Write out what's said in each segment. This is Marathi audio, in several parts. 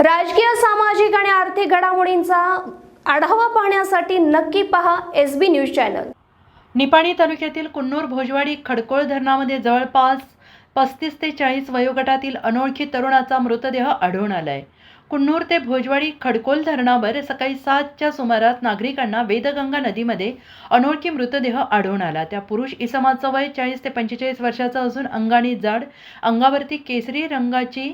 राजकीय सामाजिक आणि आर्थिक घडामोडींचा आढावा पाहण्यासाठी नक्की पहा S B news channel. Nipani तालुक्यातील कुन्नूर भोजवाडी खडकोळ धरणामध्ये जवळपास पस्तीस ते चाळीस वयोगटातील अनोळखी तरुणाचा मृतदेह आढळून आलाय. कुन्नूर ते भोजवाडी खडकोल धरणावर सकाळी सातच्या सुमारास नागरिकांना वेदगंगा नदीमध्ये अनोळखी मृतदेह आढळून आला. त्या पुरुष इसमाचं वय चाळीस ते पंचेचाळीस वर्षाचं असून अंगाने जाड अंगावरती केसरी रंगाची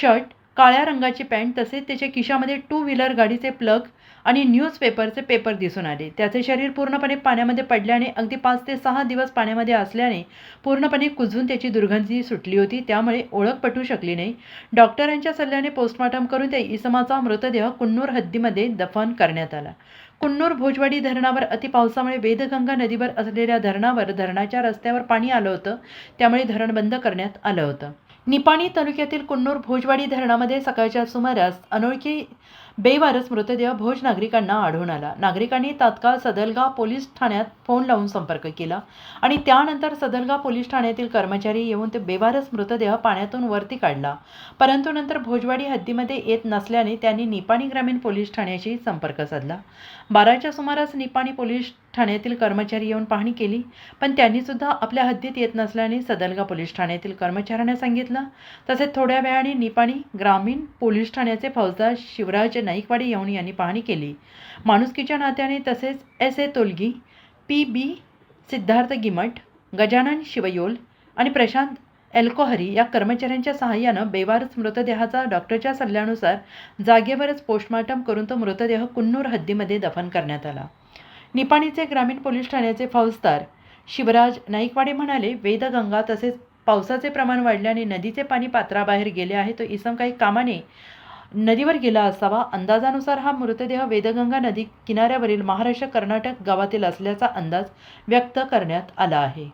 शर्ट काळ्या रंगाची पॅन्ट तसेच त्याच्या खिशामध्ये टू व्हीलर गाडीचे प्लग आणि न्यूजपेपरचे पेपर दिसून आले. त्याचे शरीर पूर्णपणे पाण्यामध्ये पडल्याने अगदी पाच ते सहा दिवस पाण्यामध्ये असल्याने पूर्णपणे कुजून त्याची दुर्गंधी सुटली होती. त्यामुळे ओळख पटू शकली नाही. डॉक्टरांच्या सल्ल्याने पोस्टमॉर्टम करून त्या इसमाचा मृतदेह कुन्नूर हद्दीमध्ये दफन करण्यात आला. कुन्नूर भोजवाडी धरणावर अतिपावसामुळे वेदगंगा नदीवर असलेल्या धरणावर धरणाच्या रस्त्यावर पाणी आलं होतं. त्यामुळे धरण बंद करण्यात आलं होतं. निपाणी तालुक्यातील कुन्नूर भोजवाडी धरणामध्ये सकाळच्या सुमारास अनोळखी बेवारस मृतदेह भोज नागरिकांना आढळून आला. नागरिकांनी तात्काळ सदलगा पोलीस ठाण्यात फोन लावून संपर्क केला आणि त्यानंतर सदलगा पोलीस ठाण्यातील कर्मचारी येऊन ते बेवारस मृतदेह पाण्यातून वरती काढला. परंतु नंतर भोजवाडी हद्दीमध्ये येत नसल्याने त्यांनी निपाणी ग्रामीण पोलीस ठाण्याशी संपर्क साधला. बाराच्या सुमारास निपाणी पोलीस ठाण्यातील कर्मचारी येऊन पाहणी केली पण त्यांनी सुद्धा आपल्या हद्दीत येत नसल्याने सदलगा पोलीस ठाण्यातील कर्मचाऱ्यांना सांगितलं. तसेच थोड्या वेळाने निपाणी ग्रामीण पोलीस ठाण्याचे फौजदार शिवराज नाईकवाडी येऊन यांनी पाहणी केली. माणुसकीच्या नात्याने तसेच S A तोलगी P B Siddharth गिमट Gajanan शिवयोल आणि प्रशांत एल्कोहरी या कर्मचाऱ्यांच्या सहाय्यानं बेवारस मृतदेहाचा डॉक्टरच्या सल्ल्यानुसार जागेवरच पोस्टमॉर्टम करून तो मृतदेह कुन्नूर हद्दीमध्ये दफन करण्यात आला. निपाणीचे ग्रामीण पोलीस ठाण्याचे फौजदार शिवराज नाईकवाडे म्हणाले वेदगंगा तसेच पावसाचे प्रमाण वाढल्याने नदीचे पाणी पात्राबाहेर गेले आहे तो इसम काही कामाने नदीवर गेला असावा. अंदाजानुसार हा मृतदेह वेदगंगा नदी किनाऱ्यावरील महाराष्ट्र कर्नाटक गावातील असल्याचा अंदाज व्यक्त करण्यात आला आहे.